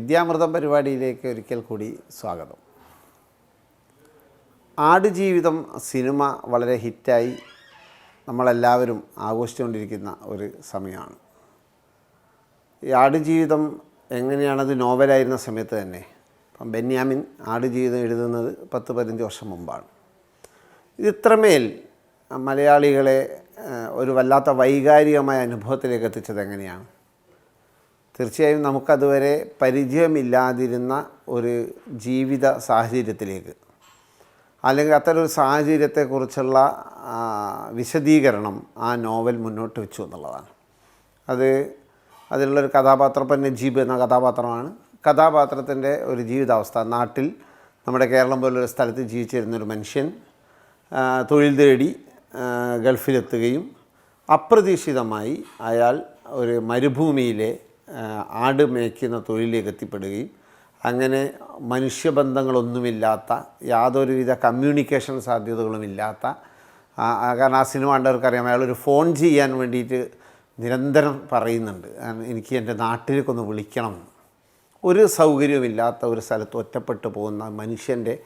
വിദ്യാമൃതം പരിപാടിയിലേക്ക് ഒരിക്കൽ കൂടി സ്വാഗതം. ആടുജീവിതം സിനിമ വളരെ ഹിറ്റായി നമ്മളെല്ലാവരും ആഘോഷിച്ചുകൊണ്ടിരിക്കുന്ന ഒരു സമയമാണ്. ഈ ആടുജീവിതം എങ്ങനെയാണത് നോവലായിരുന്ന സമയത്ത് തന്നെ. ഇപ്പം ബെന്യാമിൻ ആടുജീവിതം എഴുതുന്നത് പത്ത് പതിനഞ്ച് വർഷം മുമ്പാണ്. ഇത് ഇത്രമേൽ മലയാളികളെ ഒരു വല്ലാത്ത വൈകാരികമായ അനുഭവത്തിലേക്ക് എത്തിച്ചത് എങ്ങനെയാണ്? തീർച്ചയായും നമുക്കതുവരെ പരിചയമില്ലാതിരുന്ന ഒരു ജീവിത സാഹചര്യത്തിലേക്ക്. അല്ലെങ്കിൽ അത്തരൊരു സാഹചര്യത്തെക്കുറിച്ചുള്ള വിശദീകരണം ആ നോവൽ മുന്നോട്ട് വെച്ചു എന്നുള്ളതാണ്. അത് അതിലുള്ളൊരു കഥാപാത്രം ഇപ്പം നജീബ് എന്ന കഥാപാത്രമാണ്. കഥാപാത്രത്തിന്റെ ഒരു ജീവിതാവസ്ഥ. നാട്ടിൽ നമ്മുടെ കേരളം പോലൊരു സ്ഥലത്ത് ജീവിച്ചിരുന്നൊരു മനുഷ്യൻ തൊഴിൽ തേടി ഗൾഫിലെത്തുകയും അപ്രതീക്ഷിതമായി അയാൾ ഒരു മരുഭൂമിയിലെ ആട് മേയ്ക്കുന്ന തൊഴിലിലേക്ക് എത്തിപ്പെടുകയും അങ്ങനെ മനുഷ്യബന്ധങ്ങളൊന്നുമില്ലാത്ത യാതൊരുവിധ കമ്മ്യൂണിക്കേഷൻ സാധ്യതകളുമില്ലാത്ത കാരണം ആ സിനിമ കണ്ടവർക്കറിയാം അയാളൊരു ഫോൺ ചെയ്യാൻ വേണ്ടിയിട്ട് നിരന്തരം പറയുന്നുണ്ട്. എനിക്ക് എന്റെ നാട്ടിലേക്കൊന്ന് വിളിക്കണം. ഒരു സൗകര്യമില്ലാത്ത ഒരു സ്ഥലത്ത് ഒറ്റപ്പെട്ടു പോകുന്ന മനുഷ്യന്റെ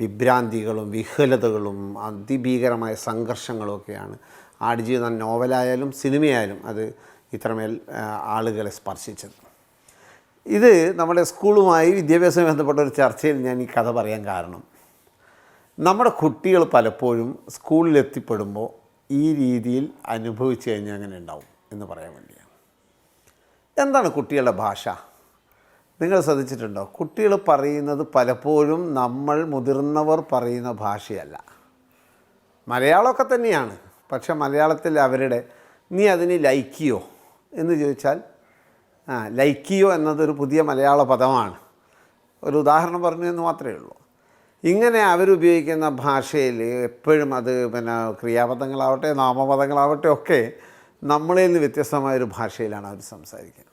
വിഭ്രാന്തികളും വിഹലതകളും അതിഭീകരമായ സംഘർഷങ്ങളും ഒക്കെയാണ് ആടുജീവിതം നോവലായാലും സിനിമയായാലും അത് ഇത്രമേൽ ആളുകളെ സ്പർശിച്ചത്. ഇത് നമ്മുടെ സ്കൂളുമായി വിദ്യാഭ്യാസവുമായി ബന്ധപ്പെട്ട ഒരു ചർച്ചയിൽ ഞാൻ ഈ കഥ പറയാൻ കാരണം. നമ്മുടെ കുട്ടികൾ പലപ്പോഴും സ്കൂളിൽ എത്തിപ്പെടുമ്പോൾ ഈ രീതിയിൽ അനുഭവിച്ചു കഴിഞ്ഞാൽ അങ്ങനെ ഉണ്ടാവും എന്ന് പറയാൻ വേണ്ടിയാണ്. എന്താണ് കുട്ടികളുടെ ഭാഷ? നിങ്ങൾ ശ്രദ്ധിച്ചിട്ടുണ്ടോ? കുട്ടികൾ പറയുന്നത് പലപ്പോഴും നമ്മൾ മുതിർന്നവർ പറയുന്ന ഭാഷയല്ല. മലയാളമൊക്കെ തന്നെയാണ്. പക്ഷെ മലയാളത്തിൽ അവരുടെ നീ അതിന് ലൈക്കിയോ? എന്ന് ചോദിച്ചാൽ ആ ലൈക്കിയോ എന്നതൊരു പുതിയ മലയാള പദമാണ്. ഒരു ഉദാഹരണം പറഞ്ഞു എന്ന് മാത്രമേ ഉള്ളൂ. ഇങ്ങനെ അവരുപയോഗിക്കുന്ന ഭാഷയിൽ എപ്പോഴും അത് പിന്നെ ക്രിയാപദങ്ങളാവട്ടെ നാമപദങ്ങളാവട്ടെ ഒക്കെ നമ്മളിൽ നിന്ന് വ്യത്യസ്തമായൊരു ഭാഷയിലാണ് അവർ സംസാരിക്കുന്നത്.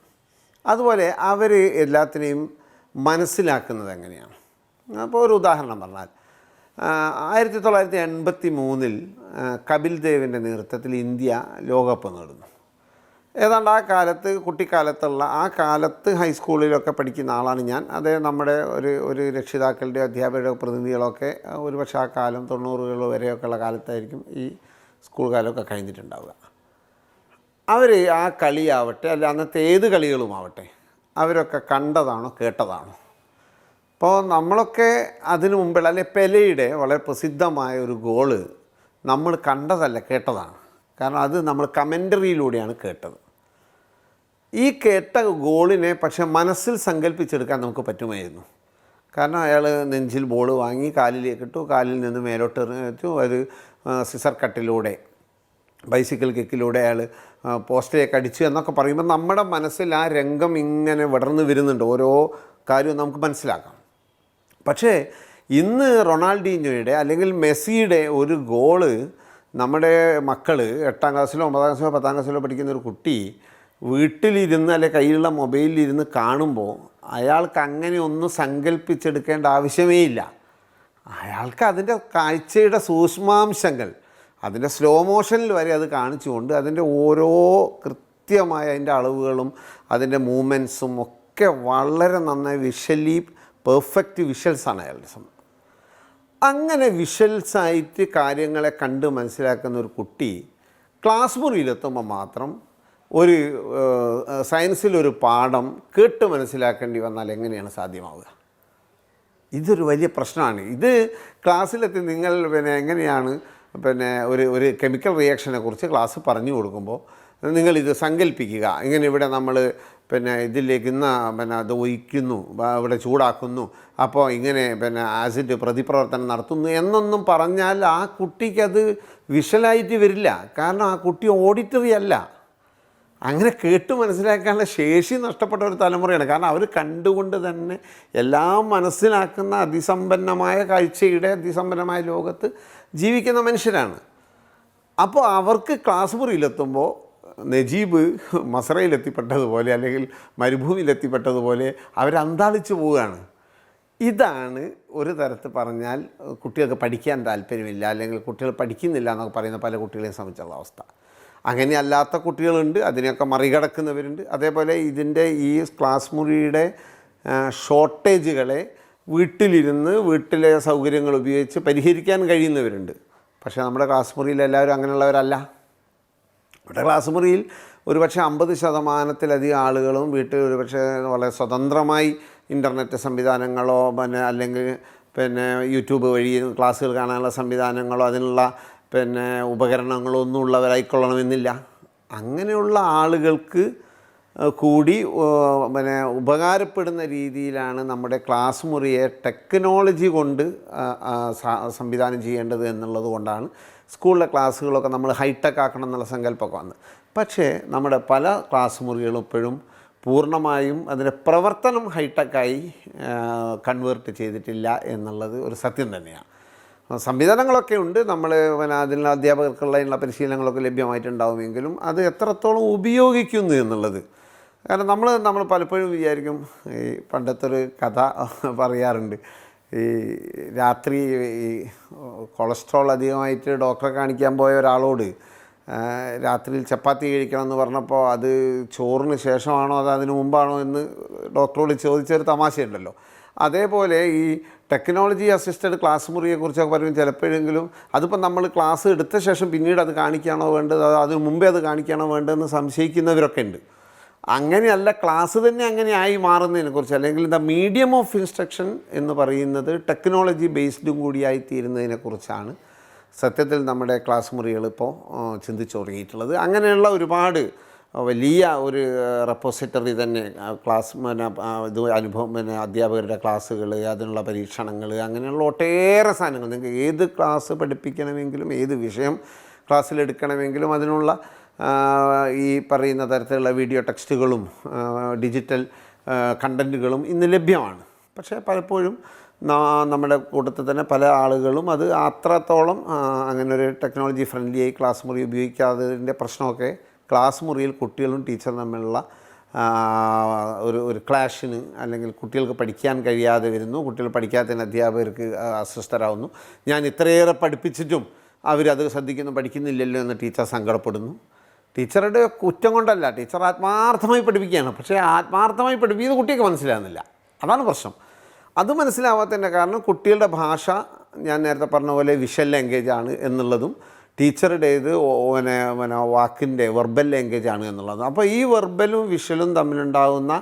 അതുപോലെ അവർ എല്ലാത്തിനെയും മനസ്സിലാക്കുന്നത് എങ്ങനെയാണ്? അപ്പോൾ ഒരു ഉദാഹരണം പറഞ്ഞാൽ ആയിരത്തി തൊള്ളായിരത്തി എൺപത്തി മൂന്നിൽ കപിൽ ദേവിന്റെ നേതൃത്വത്തിൽ ഇന്ത്യ ലോകകപ്പ് നേടുന്നു. ഏതാണ്ട് ആ കാലത്ത് കുട്ടിക്കാലത്തുള്ള ആ കാലത്ത് ഹൈസ്കൂളിലൊക്കെ പഠിക്കുന്ന ആളാണ് ഞാൻ. അത് നമ്മുടെ ഒരു ഒരു രക്ഷിതാക്കളുടെ അധ്യാപകരുടെ പ്രതിനിധികളൊക്കെ ഒരുപക്ഷെ ആ കാലം തൊണ്ണൂറുകൾ വരെയൊക്കെയുള്ള കാലത്തായിരിക്കും ഈ സ്കൂൾ കാലമൊക്കെ കഴിഞ്ഞിട്ടുണ്ടാവുക. അവർ ആ കളിയാവട്ടെ അല്ല അന്നത്തെ ഏത് കളികളുമാവട്ടെ അവരൊക്കെ കണ്ടതാണോ കേട്ടതാണോ? അപ്പോൾ നമ്മളൊക്കെ അതിനു മുമ്പുള്ള അല്ലെ പെലയുടെ വളരെ പ്രസിദ്ധമായ ഒരു ഗോൾ നമ്മൾ കണ്ടതല്ല കേട്ടതാണ്. കാരണം അത് നമ്മൾ കമന്ററിയിലൂടെയാണ് കേട്ടത്. ഈ കേട്ട ഗോളിനെ പക്ഷെ മനസ്സിൽ സങ്കല്പിച്ചെടുക്കാൻ നമുക്ക് പറ്റുമായിരുന്നു. കാരണം അയാൾ നെഞ്ചിൽ ബോൾ വാങ്ങി കാലിലേക്ക് ഇട്ടു. കാലിൽ നിന്ന് മേലോട്ട് എറിഞ്ഞു. അത് സിസർ കട്ടിലൂടെ ബൈസിക്കിൾ കിക്കിലൂടെ അയാൾ പോസ്റ്റിലേക്ക് അടിച്ചു എന്നൊക്കെ പറയുമ്പോൾ നമ്മുടെ മനസ്സിൽ ആ രംഗം ഇങ്ങനെ വിടർന്ന് വരുന്നുണ്ട്. ഓരോ കാര്യവും നമുക്ക് മനസ്സിലാക്കാം. പക്ഷേ ഇന്ന് റൊണാൾഡീഞ്ഞോയുടെ അല്ലെങ്കിൽ മെസ്സിയുടെ ഒരു ഗോൾ നമ്മുടെ മക്കൾ എട്ടാം ക്ലാസ്സിലോ ഒമ്പതാം ക്ലാസ്സിലോ പത്താം ക്ലാസ്സിലോ പഠിക്കുന്ന ഒരു കുട്ടി വീട്ടിലിരുന്ന് അല്ലെ കയ്യിലുള്ള മൊബൈലിലിരുന്ന് കാണുമ്പോൾ അയാൾക്ക് അങ്ങനെ ഒന്നും സങ്കല്പിച്ചെടുക്കേണ്ട ആവശ്യമേ ഇല്ല. അയാൾക്ക് അതിന്റെ കാഴ്ചയുടെ സൂക്ഷ്മാംശങ്ങൾ അതിന്റെ സ്ലോ മോഷനിൽ വരെ അത് കാണിച്ചുകൊണ്ട് അതിന്റെ ഓരോ കൃത്യമായ അതിന്റെ അളവുകളും അതിന്റെ മൂമെൻസും ഒക്കെ വളരെ നന്നായി വിഷ്വലി പെർഫെക്റ്റ് വിഷ്വൽസാണ് അയാളുടെ സംഭവം അങ്ങനെ വിഷ്വൽസായിട്ട് കാര്യങ്ങളെ കണ്ട് മനസ്സിലാക്കുന്ന ഒരു കുട്ടി ക്ലാസ് മുറിയിലെത്തുമ്പോൾ മാത്രം ഒരു സയൻസിലൊരു പാഠം കേട്ട് മനസ്സിലാക്കേണ്ടി വന്നാൽ എങ്ങനെയാണ് സാധ്യമാവുക? ഇതൊരു വലിയ പ്രശ്നമാണ്. ഇത് ക്ലാസ്സിലെത്തി നിങ്ങൾ പിന്നെ എങ്ങനെയാണ് പിന്നെ ഒരു ഒരു കെമിക്കൽ റിയാക്ഷനെ കുറിച്ച് ക്ലാസ് പറഞ്ഞു കൊടുക്കുമ്പോൾ നിങ്ങളിത് സങ്കല്പിക്കുക ഇങ്ങനെ ഇവിടെ നമ്മൾ പിന്നെ ഇതിലേക്ക് ഇന്ന് പിന്നെ അത് ഒഴിക്കുന്നു ഇവിടെ ചൂടാക്കുന്നു അപ്പോൾ ഇങ്ങനെ പിന്നെ ആസിഡ് പ്രതിപ്രവർത്തനം നടത്തുന്നു എന്നൊന്നും പറഞ്ഞാൽ ആ കുട്ടിക്കത് വിഷ്വലായിട്ട് വരില്ല. കാരണം ആ കുട്ടി ഓഡിറ്ററി അല്ല. അങ്ങനെ കേട്ട് മനസ്സിലാക്കാനുള്ള ശേഷി നഷ്ടപ്പെട്ട ഒരു തലമുറയാണ്. കാരണം അവർ കണ്ടുകൊണ്ട് തന്നെ എല്ലാം മനസ്സിലാക്കുന്ന അതിസമ്പന്നമായ കാഴ്ചയുടെ അതിസമ്പന്നമായ ലോകത്ത് ജീവിക്കുന്ന മനുഷ്യരാണ്. അപ്പോൾ അവർക്ക് ക്ലാസ് മുറിയിലെത്തുമ്പോൾ നജീബ് മസറയിലെത്തിപ്പെട്ടതുപോലെ അല്ലെങ്കിൽ മരുഭൂമിയിലെത്തിപ്പെട്ടതുപോലെ അവരന്താളിച്ചു പോവുകയാണ്. ഇതാണ് ഒരു തരത്തിൽ പറഞ്ഞാൽ കുട്ടികൾക്ക് പഠിക്കാൻ താല്പര്യമില്ല അല്ലെങ്കിൽ കുട്ടികൾ പഠിക്കുന്നില്ല എന്നൊക്കെ പറയുന്ന പല കുട്ടികളെയും സംബന്ധിച്ചുള്ള അവസ്ഥ. അങ്ങനെ അല്ലാത്ത കുട്ടികളുണ്ട് അതിനെയൊക്കെ മറികടക്കുന്നവരുണ്ട്. അതേപോലെ ഇതിന്റെ ഈ ക്ലാസ് മുറിയുടെ ഷോർട്ടേജുകളെ വീട്ടിലിരുന്ന് വീട്ടിലെ സൗകര്യങ്ങൾ ഉപയോഗിച്ച് പരിഹരിക്കാൻ കഴിയുന്നവരുണ്ട്. പക്ഷേ നമ്മുടെ ക്ലാസ് മുറിയിൽ എല്ലാവരും അങ്ങനെയുള്ളവരല്ല. ഇവിടെ ക്ലാസ് മുറിയിൽ ഒരുപക്ഷെ അമ്പത് ശതമാനത്തിലധികം ആളുകളും വീട്ടിൽ ഒരുപക്ഷെ വളരെ സ്വതന്ത്രമായി ഇന്റർനെറ്റ് സംവിധാനങ്ങളോ പിന്നെ അല്ലെങ്കിൽ പിന്നെ യൂട്യൂബ് വഴി ക്ലാസ്സുകൾ കാണാനുള്ള സംവിധാനങ്ങളോ അതിനുള്ള പിന്നെ ഉപകരണങ്ങളൊന്നും ഉള്ളവരായിക്കൊള്ളണമെന്നില്ല. അങ്ങനെയുള്ള ആളുകൾക്ക് കൂടി പിന്നെ ഉപകാരപ്പെടുന്ന രീതിയിലാണ് നമ്മുടെ ക്ലാസ് മുറിയെ ടെക്നോളജി കൊണ്ട് സംവിധാനം ചെയ്യേണ്ടത് എന്നുള്ളത് കൊണ്ടാണ് സ്കൂളിലെ ക്ലാസ്സുകളൊക്കെ നമ്മൾ ഹൈടെക് ആക്കണം എന്നുള്ള സങ്കല്പമൊക്കെ വന്നത്. പക്ഷേ നമ്മുടെ പല ക്ലാസ് മുറികളും ഇപ്പോഴും പൂർണമായും അതിന്റെ പ്രവർത്തനം ഹൈടെക്കായി കൺവേർട്ട് ചെയ്തിട്ടില്ല എന്നുള്ളത് ഒരു സത്യം തന്നെയാണ്. സംവിധാനങ്ങളൊക്കെ ഉണ്ട്. നമ്മൾ പിന്നെ അതിനുള്ള അധ്യാപകർക്കുള്ള പരിശീലനങ്ങളൊക്കെ ലഭ്യമായിട്ടുണ്ടാവുമെങ്കിലും അത് എത്രത്തോളം ഉപയോഗിക്കുന്നു എന്നുള്ളത്. കാരണം നമ്മൾ നമ്മൾ പലപ്പോഴും വിചാരിക്കും ഈ പണ്ടത്തെ ഒരു കഥ പറയാറുണ്ട്. ഈ രാത്രി ഈ കൊളസ്ട്രോൾ അധികമായിട്ട് ഡോക്ടറെ കാണിക്കാൻ പോയ ഒരാളോട് രാത്രിയിൽ ചപ്പാത്തി കഴിക്കണം എന്ന് പറഞ്ഞപ്പോൾ അത് ചോറിന് ശേഷമാണോ അത് അതിന് മുമ്പാണോ എന്ന് ഡോക്ടറോട് ചോദിച്ചൊരു തമാശയുണ്ടല്ലോ. അതേപോലെ ഈ ടെക്നോളജി അസിസ്റ്റഡ് ക്ലാസ് മുറിയെക്കുറിച്ചൊക്കെ പറയും. ചിലപ്പോഴെങ്കിലും അതിപ്പോൾ നമ്മൾ ക്ലാസ് എടുത്ത ശേഷം പിന്നീട് അത് കാണിക്കുകയാണോ വേണ്ടത്? അത് അതിന് മുമ്പേ അത് കാണിക്കുകയാണോ വേണ്ടതെന്ന് സംശയിക്കുന്നവരൊക്കെ ഉണ്ട്. അങ്ങനെയല്ല ക്ലാസ് തന്നെ അങ്ങനെ ആയി മാറുന്നതിനെക്കുറിച്ച് അല്ലെങ്കിൽ ദ മീഡിയം ഓഫ് ഇൻസ്ട്രക്ഷൻ എന്ന് പറയുന്നത് ടെക്നോളജി ബേസ്ഡും കൂടിയായി തീരുന്നതിനെക്കുറിച്ചാണ് സത്യത്തിൽ നമ്മുടെ ക്ലാസ് മുറികൾ ഇപ്പോൾ ചിന്തിച്ചു തുടങ്ങിയിട്ടുള്ളത്. അങ്ങനെയുള്ള ഒരുപാട് വലിയ ഒരു റെപ്പോസിറ്ററി തന്നെ. ക്ലാസ് പിന്നെ ഇത് അനുഭവം പിന്നെ അധ്യാപകരുടെ ക്ലാസ്സുകൾ അതിനുള്ള പരീക്ഷണങ്ങൾ അങ്ങനെയുള്ള ഒട്ടേറെ സാധനങ്ങൾ. നിങ്ങൾക്ക് ഏത് ക്ലാസ് പഠിപ്പിക്കണമെങ്കിലും ഏത് വിഷയം ക്ലാസ്സിലെടുക്കണമെങ്കിലും അതിനുള്ള ഈ പറയുന്ന തരത്തിലുള്ള വീഡിയോ ടെക്സ്റ്റുകളും ഡിജിറ്റൽ കണ്ടന്റുകളും ഇന്ന് ലഭ്യമാണ്. പക്ഷേ പലപ്പോഴും നമ്മുടെ കൂട്ടത്തിൽ തന്നെ പല ആളുകളും അത് അത്രത്തോളം അങ്ങനെ ഒരു ടെക്നോളജി ഫ്രണ്ട്ലി ആയി ക്ലാസ് മുറി ഉപയോഗിക്കാത്തതിന്റെ പ്രശ്നമൊക്കെ ക്ലാസ് മുറിയിൽ കുട്ടികളും ടീച്ചറും തമ്മിലുള്ള ഒരു ഒരു ക്ലാഷിന് അല്ലെങ്കിൽ കുട്ടികൾക്ക് പഠിക്കാൻ കഴിയാതെ വരുന്നു. കുട്ടികൾ പഠിക്കാത്തതിന് അധ്യാപകർക്ക് അസ്വസ്ഥരാകുന്നു ഞാൻ ഇത്രയേറെ പഠിപ്പിച്ചിട്ടും അവരത് ശ്രദ്ധിക്കുന്നു പഠിക്കുന്നില്ലല്ലോ എന്ന് ടീച്ചർ സങ്കടപ്പെടുന്നു. ടീച്ചറുടെ കുറ്റം കൊണ്ടല്ല ടീച്ചർ ആത്മാർത്ഥമായി പഠിപ്പിക്കുകയാണ്. പക്ഷേ ആത്മാർത്ഥമായി പഠിപ്പിക്കുന്നത് കുട്ടിക്ക് മനസ്സിലാകുന്നില്ല. അതാണ് പ്രശ്നം. അത് മനസ്സിലാവാത്തതിന്റെ കാരണം കുട്ടികളുടെ ഭാഷ ഞാൻ നേരത്തെ പറഞ്ഞ പോലെ വിഷൽ ലാംഗ്വേജ് ആണ് എന്നുള്ളതും ടീച്ചറുടേത് പിന്നെ പിന്നെ വാക്കിന്റെ വെർബൽ ലാംഗ്വേജ് ആണ് എന്നുള്ളത്. അപ്പോൾ ഈ വെർബലും വിഷ്വലും തമ്മിലുണ്ടാകുന്ന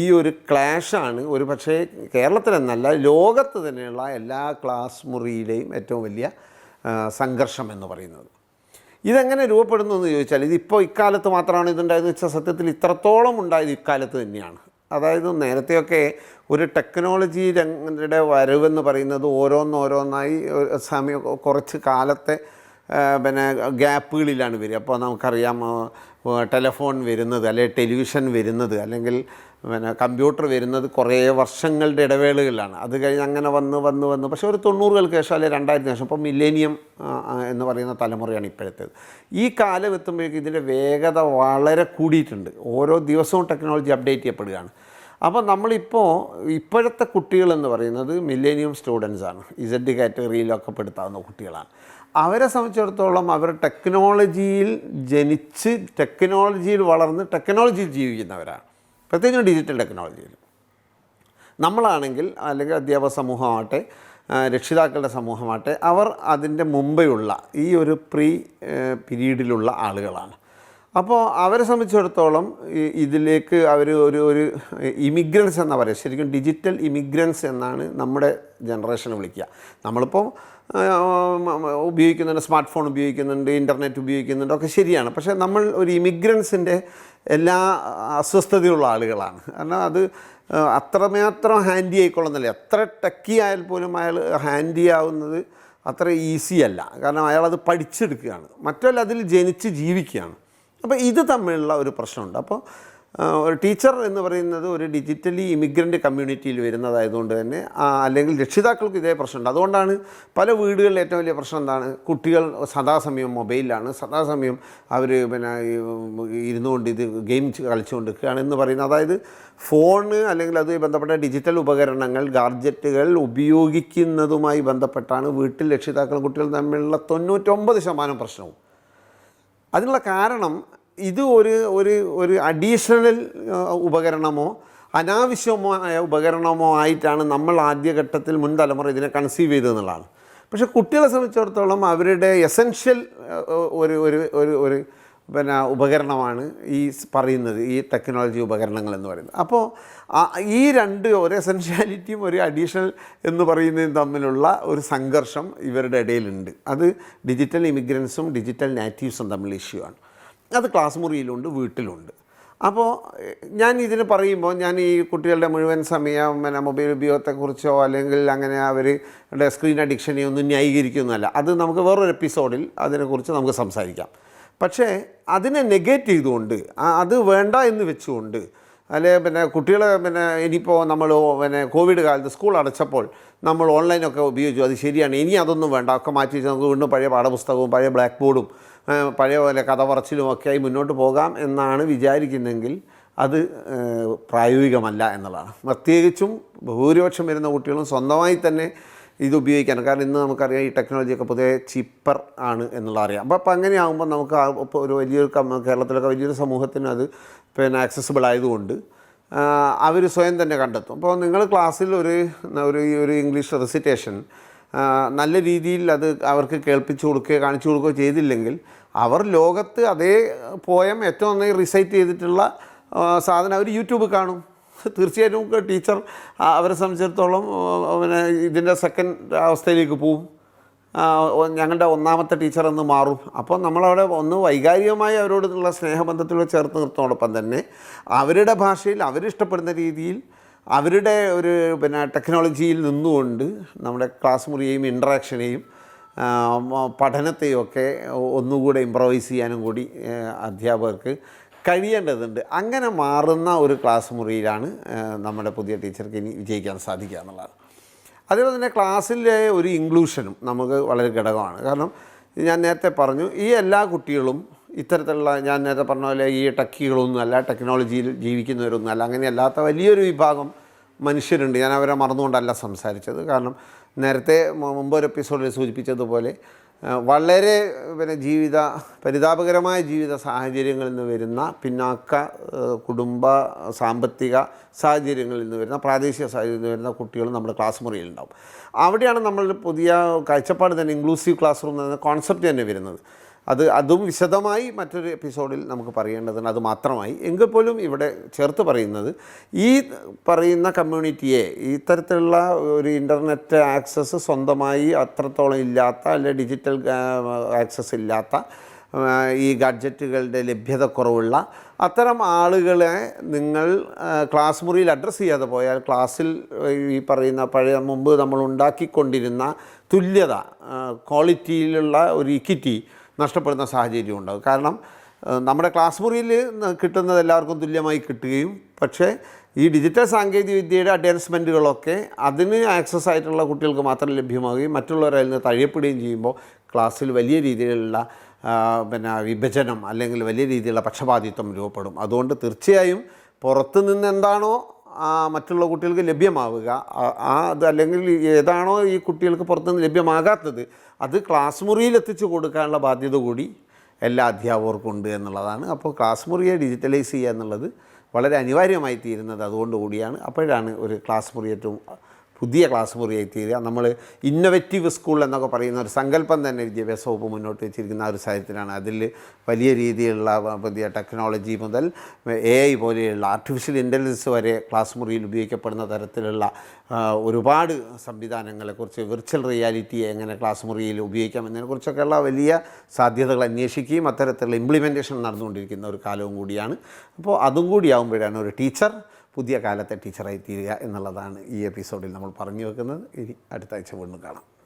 ഈ ഒരു ക്ലാഷാണ് ഒരു പക്ഷേ കേരളത്തിലെന്നല്ല ലോകത്ത് തന്നെയുള്ള എല്ലാ ക്ലാസ് മുറിയിലെയും ഏറ്റവും വലിയ സംഘർഷം എന്ന് പറയുന്നത്. ഇതെങ്ങനെ രൂപപ്പെടുന്നു എന്ന് ചോദിച്ചാൽ ഇതിപ്പോൾ ഇക്കാലത്ത് മാത്രമാണ് ഇതുണ്ടായതെന്ന് വെച്ചാൽ സത്യത്തിൽ ഇത്രത്തോളം ഉണ്ടായത് ഇക്കാലത്ത് തന്നെയാണ്. അതായത് നേരത്തെയൊക്കെ ഒരു ടെക്നോളജി രംഗയുടെ വരവെന്ന് പറയുന്നത് ഓരോന്നോരോന്നായി സമയം കുറച്ച് കാലത്തെ പിന്നെ ഗ്യാപ്പുകളിലാണ് വരിക. അപ്പോൾ നമുക്കറിയാം ടെലിഫോൺ വരുന്നത് അല്ലെങ്കിൽ ടെലിവിഷൻ വരുന്നത് അല്ലെങ്കിൽ പിന്നെ കമ്പ്യൂട്ടർ വരുന്നത് കുറേ വർഷങ്ങളുടെ ഇടവേളകളിലാണ്. അത് കഴിഞ്ഞ് അങ്ങനെ വന്ന് വന്ന് വന്ന് പക്ഷേ ഒരു തൊണ്ണൂറുകൾക്ക് ശേഷം അല്ലെങ്കിൽ രണ്ടായിരത്തിന് ശേഷം ഇപ്പോൾ മില്ലേനിയം എന്ന് പറയുന്ന തലമുറയാണ് ഇപ്പോഴത്തേത്. ഈ കാലം എത്തുമ്പോഴേക്കും ഇതിന്റെ വേഗത വളരെ കൂടിയിട്ടുണ്ട്. ഓരോ ദിവസവും ടെക്നോളജി അപ്ഡേറ്റ് ചെയ്യപ്പെടുകയാണ്. അപ്പോൾ നമ്മളിപ്പോൾ ഇപ്പോഴത്തെ കുട്ടികളെന്ന് പറയുന്നത് മില്ലേനിയം സ്റ്റുഡൻസാണ്. ഇസഡ് കാറ്റഗറിയിലൊക്കെ പെടുത്താവുന്ന കുട്ടികളാണ്. അവരെ സംബന്ധിച്ചിടത്തോളം അവർ ടെക്നോളജിയിൽ ജനിച്ച് ടെക്നോളജിയിൽ വളർന്ന് ടെക്നോളജിയിൽ ജീവിക്കുന്നവരാണ്. പ്രത്യേകിച്ചും ഡിജിറ്റൽ ടെക്നോളജിയിൽ. നമ്മളാണെങ്കിൽ അല്ലെങ്കിൽ അധ്യാപക സമൂഹമാകട്ടെ രക്ഷിതാക്കളുടെ സമൂഹമാകട്ടെ അവർ അതിന്റെ മുമ്പെയുള്ള ഈ ഒരു പ്രീ പീരീഡിലുള്ള ആളുകളാണ്. അപ്പോൾ അവരെ സംബന്ധിച്ചിടത്തോളം ഇതിലേക്ക് അവർ ഒരു ഒരു ഇമിഗ്രൻസ് എന്നാണ് പറയുക ശരിക്കും ഡിജിറ്റൽ ഇമിഗ്രൻസ് എന്നാണ് നമ്മുടെ ജനറേഷനെ വിളിക്കുക. നമ്മളിപ്പോൾ ഉപയോഗിക്കുന്നുണ്ട് സ്മാർട്ട് ഫോൺ ഉപയോഗിക്കുന്നുണ്ട് ഇന്റർനെറ്റ് ഉപയോഗിക്കുന്നുണ്ട് ഒക്കെ ശരിയാണ്. പക്ഷേ നമ്മൾ ഒരു ഇമിഗ്രൻസിന്റെ എല്ലാ അസ്വസ്ഥതയുള്ള ആളുകളാണ്. കാരണം അത് അത്രമാത്രം ഹാൻഡി ആയിക്കൊള്ളുന്നില്ല. എത്ര ടക്കി ആയാൽ പോലും അയാൾ ഹാൻഡി ആവുന്നത് അത്ര ഈസി അല്ല. കാരണം അയാളത് പഠിച്ചെടുക്കുകയാണ്. മറ്റൊല്ല അതിൽ ജനിച്ച് ജീവിക്കുകയാണ്. അപ്പോൾ ഇത് തമ്മിലുള്ള ഒരു പ്രശ്നമുണ്ട്. അപ്പോൾ ഒരു ടീച്ചർ എന്ന് പറയുന്നത് ഒരു ഡിജിറ്റലി ഇമിഗ്രന്റ് കമ്മ്യൂണിറ്റിയിൽ വരുന്നതായതുകൊണ്ട് തന്നെ അല്ലെങ്കിൽ രക്ഷിതാക്കൾക്ക് ഇതേ പ്രശ്നമുണ്ട്. അതുകൊണ്ടാണ് പല വീടുകളിൽ ഏറ്റവും വലിയ പ്രശ്നം എന്താണ്? കുട്ടികൾ സദാസമയം മൊബൈലിലാണ്. സദാസമയം അവർ പിന്നെ ഇരുന്നുകൊണ്ട് ഇത് ഗെയിം കളിച്ചുകൊണ്ടിരിക്കുകയാണ് എന്ന് പറയുന്നത്. അതായത് ഫോണ് അല്ലെങ്കിൽ അതുമായി ബന്ധപ്പെട്ട ഡിജിറ്റൽ ഉപകരണങ്ങൾ ഗാർജറ്റുകൾ ഉപയോഗിക്കുന്നതുമായി ബന്ധപ്പെട്ടാണ് വീട്ടിൽ രക്ഷിതാക്കളും കുട്ടികളും തമ്മിലുള്ള തൊണ്ണൂറ്റൊമ്പത് ശതമാനം പ്രശ്നവും. അതിനുള്ള കാരണം ഇത് ഒരു ഒരു ഒരു അഡീഷണൽ ഉപകരണമോ അനാവശ്യമായ ഉപകരണമോ ആയിട്ടാണ് നമ്മൾ ആദ്യഘട്ടത്തിൽ മുൻ തലമുറ ഇതിനെ കൺസീവ് ചെയ്തതെന്നുള്ളതാണ്. പക്ഷേ കുട്ടികളെ സംബന്ധിച്ചിടത്തോളം അവരുടെ എസൻഷ്യൽ ഒരു ഒരു ഒരു ഒരു പിന്നെ ഉപകരണമാണ് ഈ പറയുന്നത് ഈ ടെക്നോളജി ഉപകരണങ്ങൾ എന്ന് പറയുന്നത്. അപ്പോൾ ഈ രണ്ട് ഒരു എസെൻഷ്യാലിറ്റിയും ഒരു അഡീഷണൽ എന്ന് പറയുന്നതും തമ്മിലുള്ള ഒരു സംഘർഷം ഇവരുടെ ഇടയിലുണ്ട്. അത് ഡിജിറ്റൽ ഇമിഗ്രൻസും ഡിജിറ്റൽ നാറ്റീവ്സും തമ്മിലുള്ള ഇഷ്യൂ ആണ്. അത് ക്ലാസ് മുറിയിലുണ്ട് വീട്ടിലുണ്ട്. അപ്പോൾ ഞാൻ ഇതിന് പറയുമ്പോൾ ഞാൻ ഈ കുട്ടികളുടെ മുഴുവൻ സമയം പിന്നെ മൊബൈൽ ഉപയോഗത്തെക്കുറിച്ചോ അല്ലെങ്കിൽ അങ്ങനെ അവരുടെ സ്ക്രീൻ അഡിക്ഷനെയോ ഒന്നും ന്യായീകരിക്കുന്നതല്ല അത് നമുക്ക് വേറൊരു എപ്പിസോഡിൽ അതിനെക്കുറിച്ച് നമുക്ക് സംസാരിക്കാം. പക്ഷേ അതിനെ നെഗേറ്റ് ചെയ്തുകൊണ്ട് അത് വേണ്ട എന്ന് വെച്ചുകൊണ്ട് അല്ലെ പിന്നെ കുട്ടികളെ പിന്നെ ഇനിയിപ്പോൾ നമ്മൾ പിന്നെ കോവിഡ് കാലത്ത് സ്കൂൾ അടച്ചപ്പോൾ നമ്മൾ ഓൺലൈനൊക്കെ ഉപയോഗിച്ചു. അത് ശരിയാണ്. ഇനി അതൊന്നും വേണ്ട. ഒക്കെ മാറ്റി വെച്ച് നമുക്ക് വീണ്ടും പഴയ പാഠപുസ്തകവും പഴയ ബ്ലാക്ക് ബോർഡും പഴയ പോലെ കഥ പറച്ചിലും ഒക്കെ ആയി മുന്നോട്ട് പോകാം എന്നാണ് വിചാരിക്കുന്നതെങ്കിൽ അത് പ്രായോഗികമല്ല എന്നുള്ളതാണ്. പ്രത്യേകിച്ചും ഭൂരിപക്ഷം വരുന്ന കുട്ടികളും സ്വന്തമായി തന്നെ ഇത് ഉപയോഗിക്കാൻ കാരണം ഇന്ന് നമുക്കറിയാം ഈ ടെക്നോളജിയൊക്കെ പൊതുവെ ചിപ്പർ ആണ് എന്നുള്ള അറിയാം. അപ്പോൾ അപ്പോൾ അങ്ങനെയാകുമ്പോൾ നമുക്ക് ഇപ്പോൾ ഒരു വലിയൊരു കേരളത്തിലൊക്കെ വലിയൊരു സമൂഹത്തിന് അത് പിന്നെ ആക്സസിബിൾ ആയതുകൊണ്ട് അവർ സ്വയം തന്നെ കണ്ടെത്തും. അപ്പോൾ നിങ്ങൾ ക്ലാസ്സിൽ ഒരു ഒരു ഒരു ഇംഗ്ലീഷ് റെസിറ്റേഷൻ നല്ല രീതിയിൽ അത് അവർക്ക് കേൾപ്പിച്ചു കൊടുക്കുകയോ കാണിച്ചു കൊടുക്കുകയോ ചെയ്തില്ലെങ്കിൽ അവർ ലോകത്ത് അതേ പോയം ഏറ്റവും നന്നായി റിസൈറ്റ് ചെയ്തിട്ടുള്ള സാധനം അവർ യൂട്യൂബ് കാണും. തീർച്ചയായിട്ടും ടീച്ചർ അവരെ സംബന്ധിച്ചിടത്തോളം പിന്നെ ഇതിന്റെ സെക്കൻഡ് അവസ്ഥയിലേക്ക് പോവും. ഞങ്ങളുടെ ഒന്നാമത്തെ ടീച്ചർ എന്ന് മാറും. അപ്പോൾ നമ്മളവിടെ ഒന്ന് വൈകാരികമായി അവരോടുള്ള സ്നേഹബന്ധത്തിൽ ചേർത്ത് നിർത്തുന്നതോടൊപ്പം തന്നെ അവരുടെ ഭാഷയിൽ അവരിഷ്ടപ്പെടുന്ന രീതിയിൽ അവരുടെ ഒരു പിന്നെ ടെക്നോളജിയിൽ നിന്നുകൊണ്ട് നമ്മുടെ ക്ലാസ് മുറിയെയും ഇൻട്രാക്ഷനെയും ആ, പഠനത്തെയും ഒക്കെ ഒന്നുകൂടെ ഇമ്പ്രവൈസ് ചെയ്യാനും കൂടി അധ്യാപകർക്ക് കഴിയേണ്ടതുണ്ട്. അങ്ങനെ മാറുന്ന ഒരു ക്ലാസ് മുറിയിലാണ് നമ്മുടെ പുതിയ ടീച്ചർക്ക് ഇനി വിജയിക്കാൻ സാധിക്കുക എന്നുള്ളതാണ് അതേപോലെ തന്നെ ക്ലാസ്സിലെ ഒരു ഇൻക്ലൂഷനും നമുക്ക് വളരെ ഘടകമാണ്. കാരണം ഞാൻ നേരത്തെ പറഞ്ഞു ഈ എല്ലാ കുട്ടികളും ഇത്തരത്തിലുള്ള ഞാൻ നേരത്തെ പറഞ്ഞ പോലെ ഈ ടെക്കികളൊന്നും അല്ല ടെക്നോളജിയിൽ ജീവിക്കുന്നവരൊന്നും അല്ല അങ്ങനെയല്ലാത്ത വലിയൊരു വിഭാഗം മനുഷ്യരുണ്ട്. ഞാൻ അവരെ മറന്നുകൊണ്ടല്ല സംസാരിച്ചത്. കാരണം നേരത്തെ മുമ്പൊരു എപ്പിസോഡിൽ സൂചിപ്പിച്ചതുപോലെ വളരെ പിന്നെ ജീവിത പരിതാപകരമായ ജീവിത സാഹചര്യങ്ങളിൽ നിന്ന് വരുന്ന പിന്നാക്ക കുടുംബ സാമ്പത്തിക സാഹചര്യങ്ങളിൽ നിന്ന് വരുന്ന പ്രാദേശിക സാഹചര്യത്തിൽ നിന്ന് വരുന്ന കുട്ടികൾ നമ്മുടെ ക്ലാസ് മുറിയിൽ മുറിയിലുണ്ടാവും. അവിടെയാണ് നമ്മൾ പുതിയ കാഴ്ചപ്പാട് തന്നെ ഇൻക്ലൂസീവ് ക്ലാസ് റൂം എന്ന കോൺസെപ്റ്റ് തന്നെ വരുന്നത്. അത് അതും വിശദമായി മറ്റൊരു എപ്പിസോഡിൽ നമുക്ക് പറയേണ്ടതുണ്ട്. അത് മാത്രമായി. എങ്കിൽ പോലും ഇവിടെ ചേർത്ത് പറയുന്നത് ഈ പറയുന്ന കമ്മ്യൂണിറ്റിയെ ഇത്തരത്തിലുള്ള ഒരു ഇന്റർനെറ്റ് ആക്സസ് സ്വന്തമായി അത്രത്തോളം ഇല്ലാത്ത അല്ലെ ഡിജിറ്റൽ ആക്സസ് ഇല്ലാത്ത ഈ ഗാഡ്ജറ്റുകളുടെ ലഭ്യത കുറവുള്ള അത്തരം ആളുകളെ നിങ്ങൾ ക്ലാസ് മുറിയിൽ അഡ്രസ്സ് ചെയ്യാതെ പോയാൽ ക്ലാസ്സിൽ ഈ പറയുന്ന പഴയ മുമ്പ് നമ്മൾ ഉണ്ടാക്കിക്കൊണ്ടിരുന്ന തുല്യത ക്വാളിറ്റിയിലുള്ള ഒരു ഇക്വിറ്റി നഷ്ടപ്പെടുന്ന സാഹചര്യം ഉണ്ടാകും. കാരണം നമ്മുടെ ക്ലാസ് മുറിയിൽ കിട്ടുന്നത് എല്ലാവർക്കും തുല്യമായി കിട്ടുകയും പക്ഷേ ഈ ഡിജിറ്റൽ സാങ്കേതികവിദ്യയുടെ അഡ്വാൻസ്മെന്റുകളൊക്കെ അതിന് ആക്സസ് ആയിട്ടുള്ള കുട്ടികൾക്ക് മാത്രം ലഭ്യമാവുകയും മറ്റുള്ളവരിൽ നിന്ന് തഴയപ്പെടുകയും ചെയ്യുമ്പോൾ ക്ലാസ്സിൽ വലിയ രീതിയിലുള്ള പിന്നെ വിഭജനം അല്ലെങ്കിൽ വലിയ രീതിയിലുള്ള പക്ഷപാതിത്വം രൂപപ്പെടും. അതുകൊണ്ട് തീർച്ചയായും പുറത്തു നിന്ന് എന്താണോ മറ്റുള്ള കുട്ടികൾക്ക് ലഭ്യമാവുക. ആ- ആ അത് അല്ലെങ്കിൽ ഏതാണോ ഈ കുട്ടികൾക്ക് പുറത്തുനിന്ന് ലഭ്യമാകാത്തത് അത് ക്ലാസ് മുറിയിൽ എത്തിച്ചു കൊടുക്കാനുള്ള ബാധ്യത കൂടി എല്ലാ അധ്യാപകർക്കും ഉണ്ട് എന്നുള്ളതാണ്. അപ്പോൾ ക്ലാസ് മുറിയെ ഡിജിറ്റലൈസ് ചെയ്യുക എന്നുള്ളത് വളരെ അനിവാര്യമായി തീരുന്നത് അതുകൊണ്ട് കൂടിയാണ്. അപ്പോഴാണ് ഒരു ക്ലാസ് മുറി ഏറ്റവും പുതിയ ക്ലാസ് മുറിയായി തീരുക നമ്മൾ ഇന്നൊവേറ്റീവ് സ്കൂൾ എന്നൊക്കെ പറയുന്ന ഒരു സങ്കല്പം തന്നെ വിദ്യാഭ്യാസ വകുപ്പ് മുന്നോട്ട് വെച്ചിരിക്കുന്ന ഒരു സാഹചര്യത്തിലാണ്. അതിൽ വലിയ രീതിയിലുള്ള പുതിയ ടെക്നോളജി മുതൽ എ ഐ പോലെയുള്ള ആർട്ടിഫിഷ്യൽ ഇന്റലിജൻസ് വരെ ക്ലാസ് മുറിയിൽ ഉപയോഗിക്കപ്പെടുന്ന തരത്തിലുള്ള ഒരുപാട് സംവിധാനങ്ങളെക്കുറിച്ച് വിർച്വൽ റിയാലിറ്റി എങ്ങനെ ക്ലാസ് മുറിയിൽ ഉപയോഗിക്കാം എന്നതിനെക്കുറിച്ചൊക്കെയുള്ള വലിയ സാധ്യതകൾ അന്വേഷിക്കുകയും അത്തരത്തിലുള്ള ഇംപ്ലിമെന്റേഷൻ നടന്നുകൊണ്ടിരിക്കുന്ന ഒരു കാലവും കൂടിയാണ്. അപ്പോൾ അതും കൂടിയാകുമ്പോഴാണ് ഒരു ടീച്ചർ പുതിയ കാലത്തെ ടീച്ചറായി തീരുക എന്നുള്ളതാണ് ഈ എപ്പിസോഡിൽ നമ്മൾ പറഞ്ഞു വെക്കുന്നത്. ഇനി അടുത്ത ആഴ്ച വീണ്ടും കാണാം.